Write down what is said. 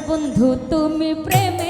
বন্ধু তুমি প্রেম